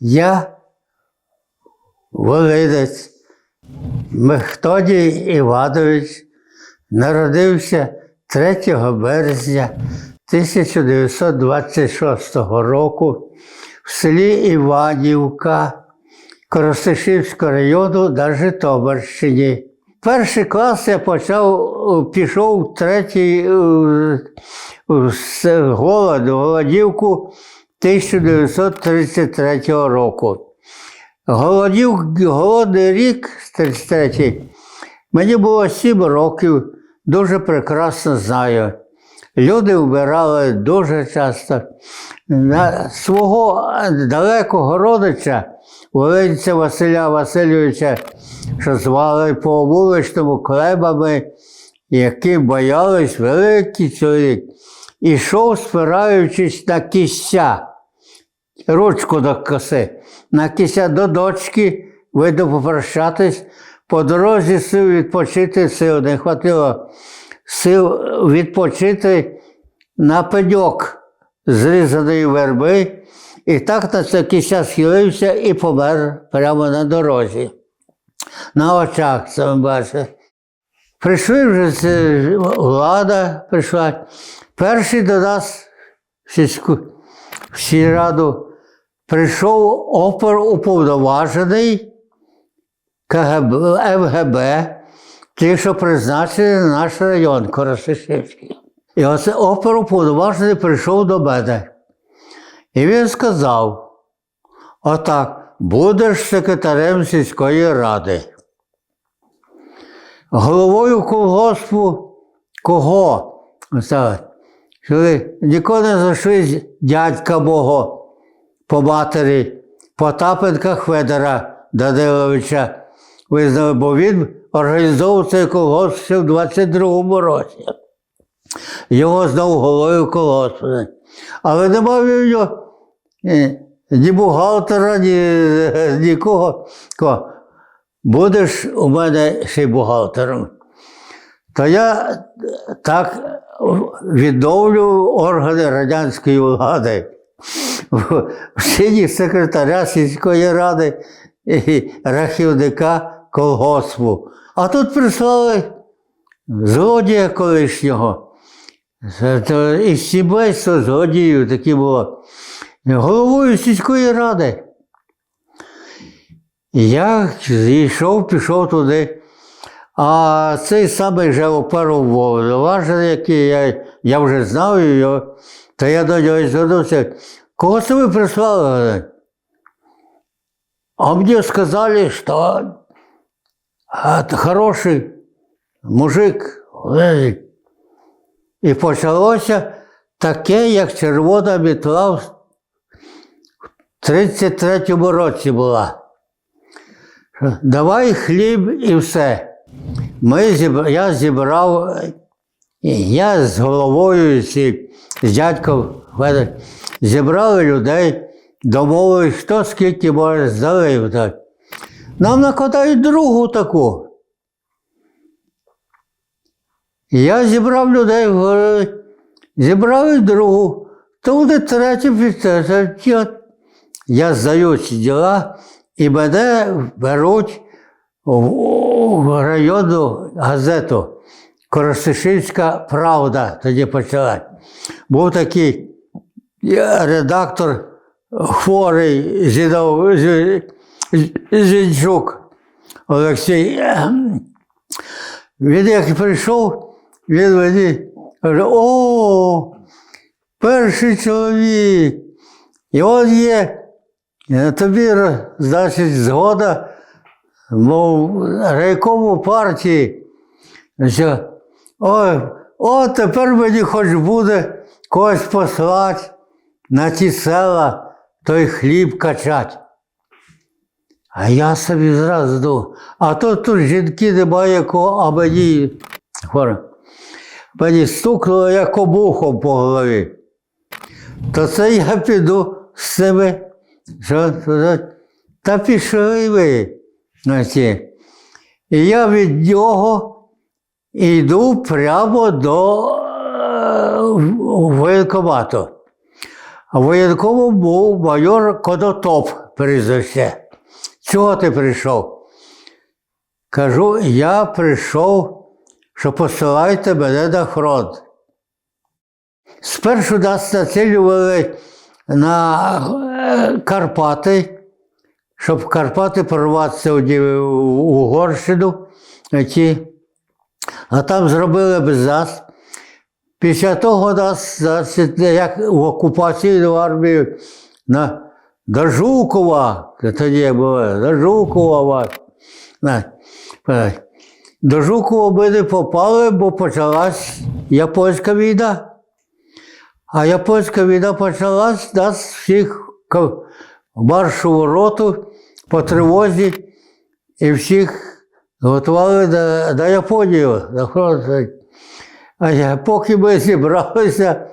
Я волинець Мехтодій Іванович народився 3 березня 1926 року в селі Іванівка Коростишівського району на Житомирщині. Перший клас я почав, е, пішов третій е, в с- голод, голодівку 1933 року. Голодів, голодний рік 33 мені було 7 років, дуже прекрасно знаю. Люди вмирали дуже часто. На свого далекого родича, Волинця Василя Васильовича, що звали по вуличному клебами, які боялись великий чоловік, ішов, спираючись на кістя ручку до коси. На кися до дочки, видно попрощатись. По дорозі сил відпочити сил, не хватило сил відпочити на пеньок зрізаної верби. І так на це кися схилився і помер прямо на дорозі. На очах це бачите. Прийшли вже влада, прийшла. Перший до нас в сільську в сільраду прийшов опер уповноважений МГБ, ті, що призначений на наш район Коростишівський. І оце опер уповноважений прийшов до мене. І він сказав: отак, будеш секретарем сільської ради. Головою колгоспу кого? Ніколи не зайшли дядька мого по матері Потапенка Хведера Даниловича. Визнали, бо він організовував цей колгосп ще в 22-му році. Його знав головою колгоспу. Але немає в нього е, ні бухгалтера, ні нікого. Будеш у мене ще й бухгалтером. То я так відновлю органи радянської влади в чині секретаря сільської ради і рахівника колгоспу. А тут прислали злодія колишнього. Із сімейства злодіїв такі було. Головою сільської ради. Я зійшов, пішов туди. А цей самий же оперував, який я, я вже знав його, то я до нього звернувся. Кого ви прислали? А мені сказали, що а, хороший мужик. І почалося таке, як червона мітла в 33-му році була. Давай хліб і все. Ми. Я зібрав, е, я з головою ці, дядьком Федор, зібрали людей, домовились, хто скільки може здали. Так. Нам накладають другу таку. Я зібрав людей, говорю, зібрав і другу, то буде третя підтримка. Я здаю ці діла, і мене беруть в, районну газету Коростишівська Правда тоді почала. Був такий редактор хворий Зінов- Зі- Зінчук Олексій. Він як прийшов, він мені каже, о, перший чоловік. І он є. Тобі, значить, згода, мов райкому партії. Ой, о, тепер мені хоч буде когось послати на ті села, той хліб качать. А я собі зразу думав, а то тут жінки немає кого, а мені, хвора, мені стукнуло як обухом по голові. То це я піду з цими, що та пішли ви. ці. І я від нього йду прямо до е, воєнкомату. А воєнкомом був майор Конотоп прізвище. Чого ти прийшов? Кажу, я прийшов, що посилайте мене на фронт. Спершу нас націлювали на е, Карпати, щоб Карпати прорватися у Угорщину. Ті. А там зробили без нас. Після того нас, як в окупаційну армію на до Жукова, тоді було, до Жукова. е, До Жукова ми не попали, бо почалась японська війна. А японська війна почалась, нас всіх маршову роту по тривозі і всіх готували на, на Японію, на фронт. А я, поки ми зібралися,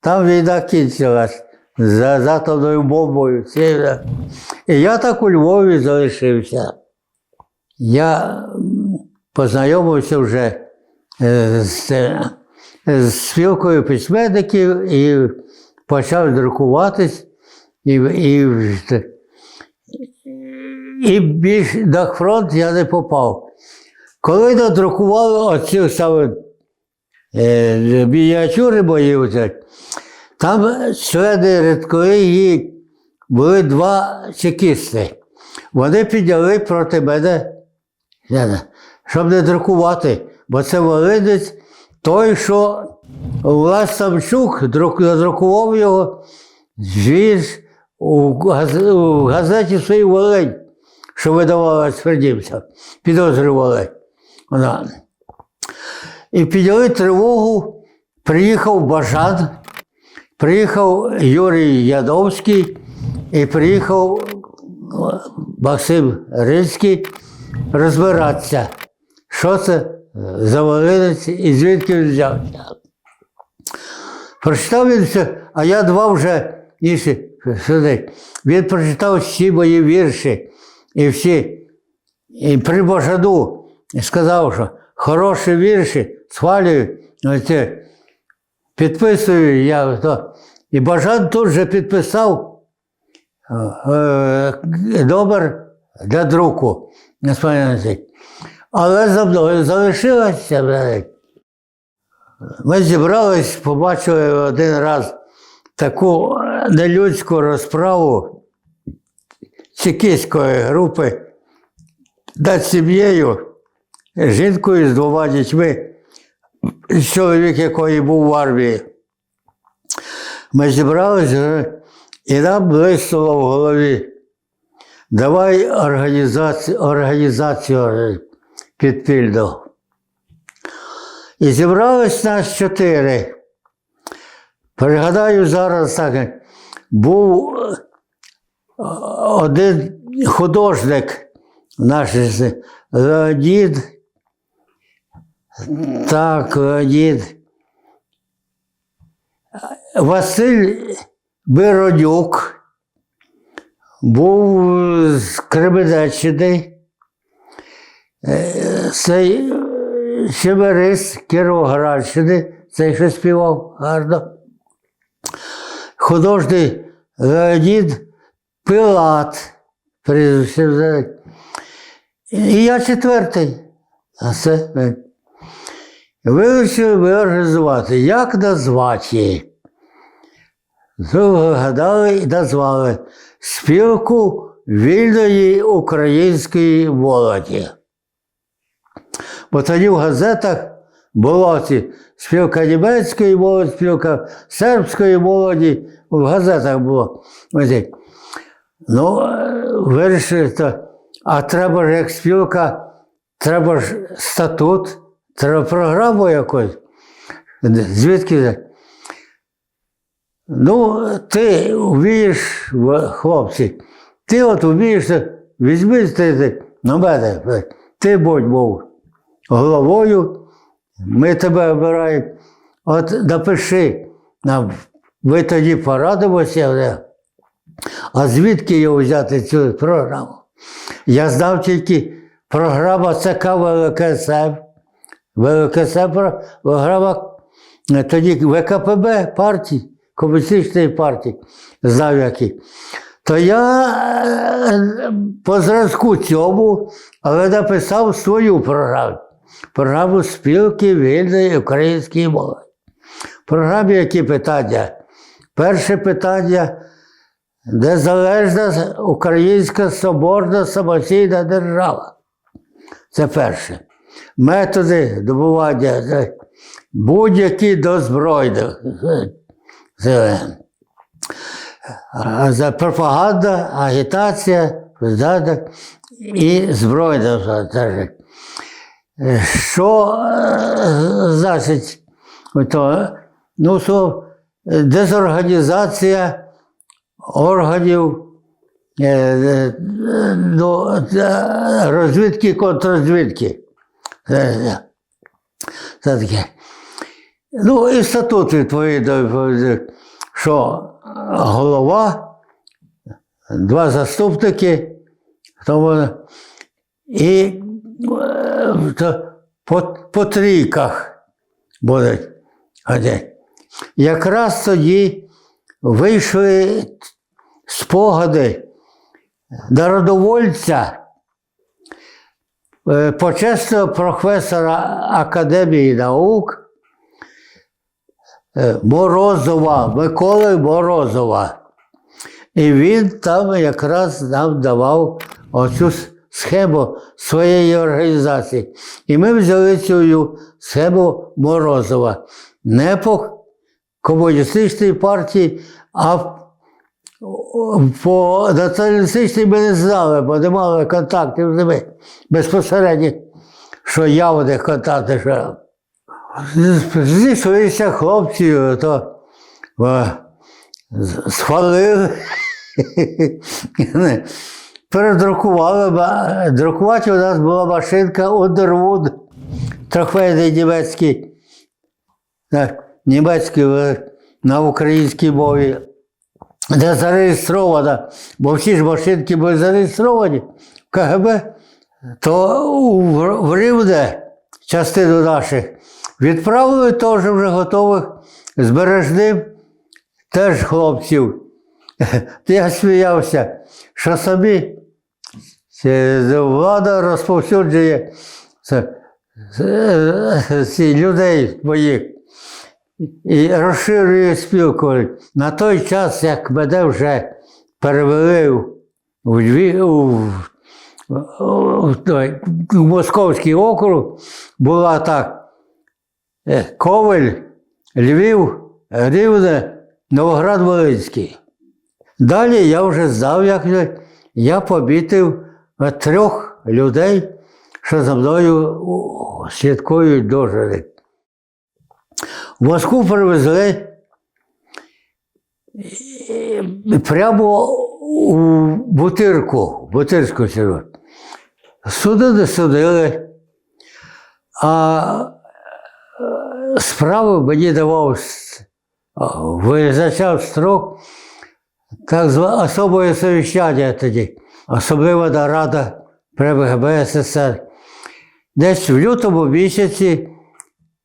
там війна кінчилась за з атомною бомбою. І я так у Львові залишився. Я познайомився вже е, з, е, з спілкою письменників і почав друкуватись, і, і, і більш на фронт я не попав. Коли надрукували оці саме е, мініатюри мої, оце, там члени редколегії були два чекісти. Вони підняли проти мене, щоб не друкувати, бо це волинець той, що Влас Самчук надрукував його вірш у, газеті «Свій Волинь», що видавалась Фердівця, підозрювали. Вона. І підняли тривогу, приїхав Бажан, приїхав Юрій Ядовський і приїхав е, Максим Рильський розбиратися, що це за волинець і звідки він взявся. Прочитав він все, а я два вже інші сюди. Він прочитав всі мої вірші і всі. І при Божаду сказав, що хороші вірші, схвалюю, оце, підписую я. То. І Бажан тут же підписав е, номер для друку. Але за мною залишилося. Ми зібрались, побачили один раз таку е, нелюдську розправу чекістської групи над сім'єю, жінкою з двома дітьми, чоловік якої був в армії. Ми зібралися, і нам блиснуло в голові. Давай організацію, організацію підпільну. І зібрались нас чотири. Пригадаю зараз так, був е, один художник наш Леонід. Так, Леонід. Василь Биродюк був з Кременеччини. Е, Цей Щемерис Кіровоградщини, цей що співав гарно. Художній Леонід Пилат. прізвище. І я четвертий. А це вирішили ми організувати. Як назвати її? Згадали і назвали спілку вільної української молоді. Бо тоді в газетах було ці спілка німецької молоді, спілка сербської молоді, в газетах було. Ну, е, вирішили, то, а треба ж як спілка, треба ж статут, треба програму якусь. Звідки? Ну, ти вмієш, хлопці, ти от вмієш, візьми ти, на мене, ти будь був головою, ми тебе обираємо. От напиши нам, ви тоді порадимося, а звідки його взяти цю програму? Я знав тільки програма ЦК ВЛКСМ. ВЛКСМ програма е, тоді ВКПБ партії, комуністичної партії, знав які. То я е, по зразку цьому, але написав свою програму. Програму спілки вільної української мови. Програмі які питання? Перше питання незалежна українська соборна самостійна держава. Це перше. Методи добування будь-які до збройних. За пропаганда, агітація, і збройна. Е, Що е, значить? То, ну, що дезорганізація органів е, е, ну, е, розвідки, контррозвідки. Це, таке. Ну, і статут відповідно, що голова, два заступники, тому і по, по трійках будуть ходити. Якраз тоді вийшли спогади народовольця, е, почесного професора Академії наук е, Морозова, Миколи Морозова. І він там якраз нам давав оцю схему своєї організації. І ми взяли цю схему Морозова не комуністичній партії, а по націоналістичній ми не знали, бо не мали контактів з ними безпосередньо, що я у них контакти. Що... Зійшлися хлопці, то о, схвалили. Передрукували. Друкувати у нас була машинка Underwood, трохвейний німецький, німецький е, на українській мові, де зареєстрована, бо всі ж машинки були зареєстровані в КГБ, то в Рівне частину наших відправили теж вже готових збережним теж хлопців. Я сміявся, що самі влада розповсюджує ці людей моїх і розширює спілку. На той час, як мене вже перевели в, Львів- у, у, той, у Московський округ, була так е, Коваль, Львів, Рівне, Новоград-Волинський. Далі я вже знав, як я помітив е, трьох людей, що за мною слідкують дуже. В Москву привезли е, прямо у Бутирку, Бутирську село. Судили, судили, а е, справу мені давав, визначав строк так зване особое совіщання тоді, особлива нарада при ВГБ СССР. Десь в лютому місяці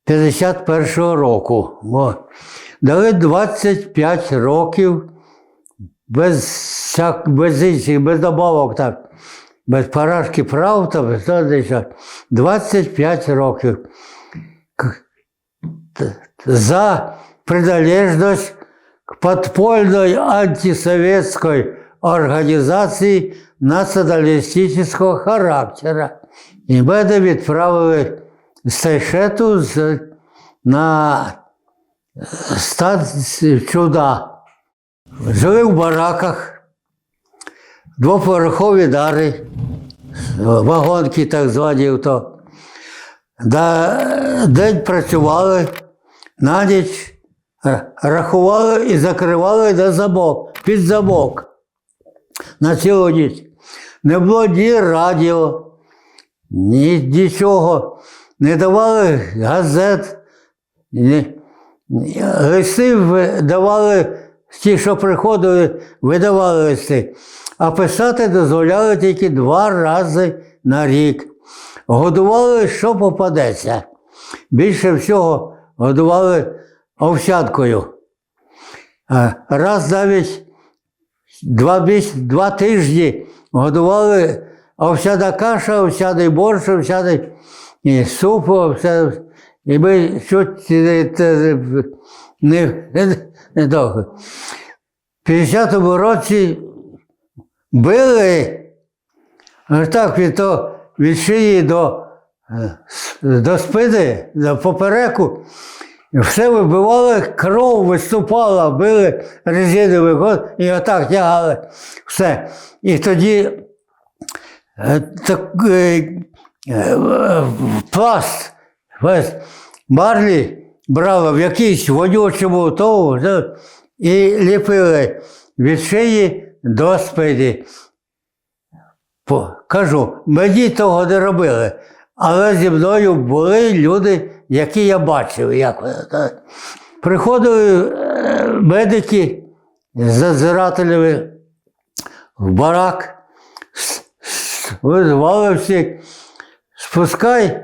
51-го року. О, Дали 25 років без, всяк, без інших, без добавок, так, без парашки прав, та без того нічого. 25 років. За приналежність к подпольной антисоветской организации националистического характера. І мене відправили з, на станцію чуда. Жили в бараках, двоповерхові дари, вагонки так звані. То. Да, день працювали, на ніч рахували і закривали на замок, під замок на цілу ніч. Не було ні радіо, ні, нічого. Не давали газет, листи давали, ті, що приходили, видавали листи. А писати дозволяли тільки два рази на рік. Годували, що попадеться. Більше всього годували овсянкою. Раз навіть два, два тижні годували овсяна каша, овсяний борщ, овсяний і суп, овсяний. І ми щось не, не, довго. В 50-му році били аж так від, то, від шиї до, до спини, до попереку. Все вибивали, кров виступала, били резиновий год і отак тягали все. І тоді е, так, е, пласт весь, марлі брали в якийсь вонючому тому да, і ліпили від шиї до спини. Кажу, мені того не робили, але зі мною були люди, які я бачив. Як. Приходили е, медики з зазирателями в барак, визвали всі, спускай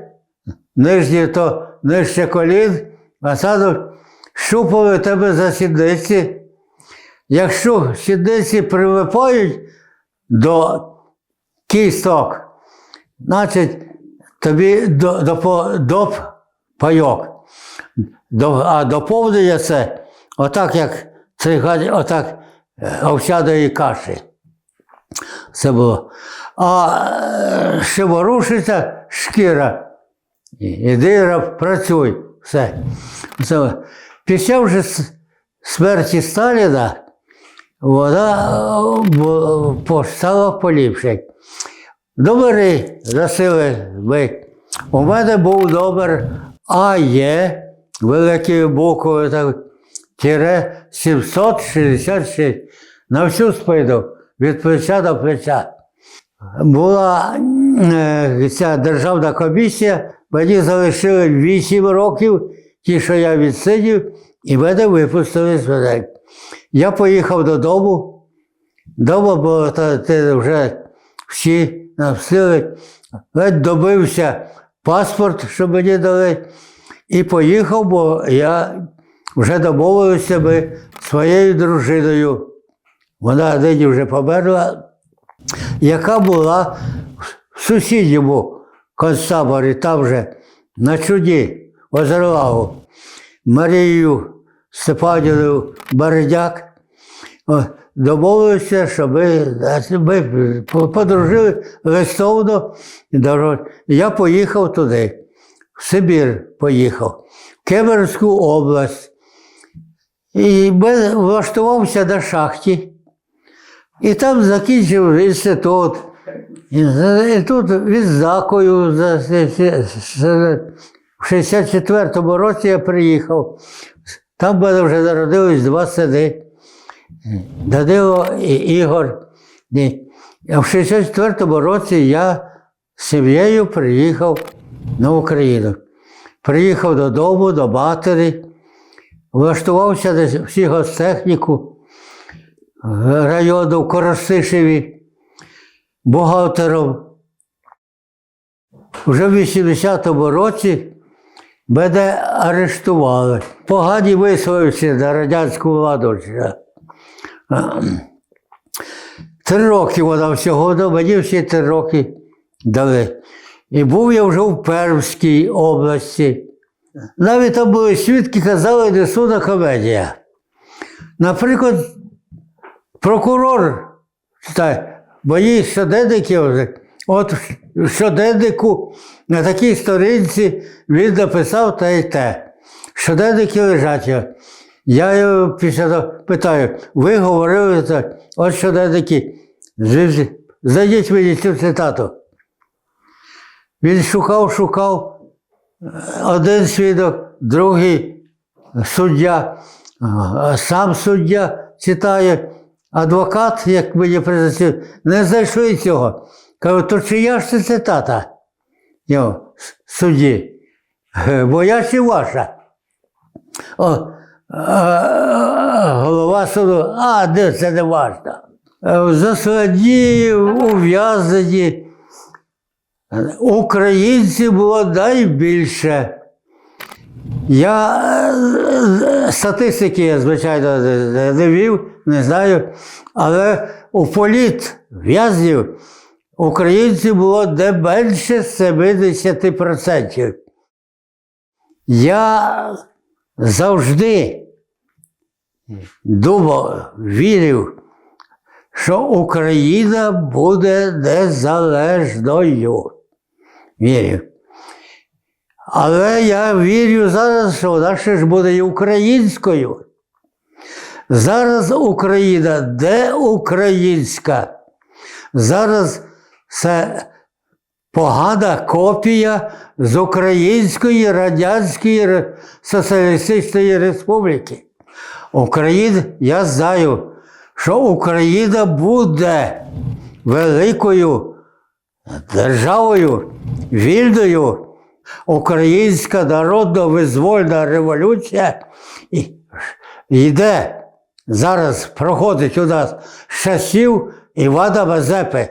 нижнє то нижче колін, а саду щупали тебе за сідниці. Якщо сідниці прилипають до кісток, значить тобі до, пайок. А доповнення це отак, як отак е, овсяної каші. Це було. А ще ворушиться шкіра. Іди працюй. Все. Це. Після вже смерті Сталіна вона е, стала поліпше. Номери носили ми. У мене був номер АЄ, великою буквою, тире 766 на всю спину, від плеча до плеча. Була е, ця державна комісія, мені залишили 8 років, ті, що я відсидів, і мене випустили з мене. Я поїхав додому. Дома було та, те вже всі навсили, ледь добився паспорт, що мені дали, і поїхав, бо я вже домовився би своєю дружиною. Вона нині вже померла, яка була в сусідньому концтаборі, там же на чуді, Озерлагу, Марією Степанівну Бередяк. Домовилися, що ми, ми подружили листовно. Я поїхав туди, в Сибір поїхав, в Кемерську область. І ми- влаштувався на шахті. І там закінчив інститут. І тут відзнакою за в 64-му році я приїхав. Там мене вже народились два сини. Данило і Ігор. А в 64-му році я з сім'єю приїхав на Україну. Приїхав додому, до матері, влаштувався десь в сільгостехніку району в Коростишеві, бухгалтером. Вже в 80-му році мене арештували. Погані висловився на радянську владу. Три роки вона всього, ну, мені всі три роки дали. І був я вже в Пермській області. Навіть там були свідки, казали, не суда комедія. Наприклад, прокурор читай, мої щоденники, от щоденнику на такій сторінці він написав те й те. Щоденники лежать. Я його після питаю, ви говорили так, от щоденники, знайдіть мені цю цитату. Він шукав, шукав, один свідок, другий суддя, а сам суддя читає, адвокат, як мені презентував, не знайшли цього. Кажу, то чия ж це цитата? Його, с- судді. «Е, Моя чи ваша? О, голова суду, а де це не важно. В засаді, ув'язнені. Українців було найбільше. Я статистики я, звичайно, не- вів, не знаю. Але у політ в'язнів українців було не менше 70%. Я завжди думав, вірив, що Україна буде незалежною. Вірив. Але я вірю зараз, що вона ще ж буде і українською. Зараз Україна де українська. Зараз це погана копія з Української Радянської Соціалістичної Республіки. Україна, я знаю, що Україна буде великою державою, вільною. Українська народна визвольна революція йде зараз, проходить у нас з часів Івана Мазепи.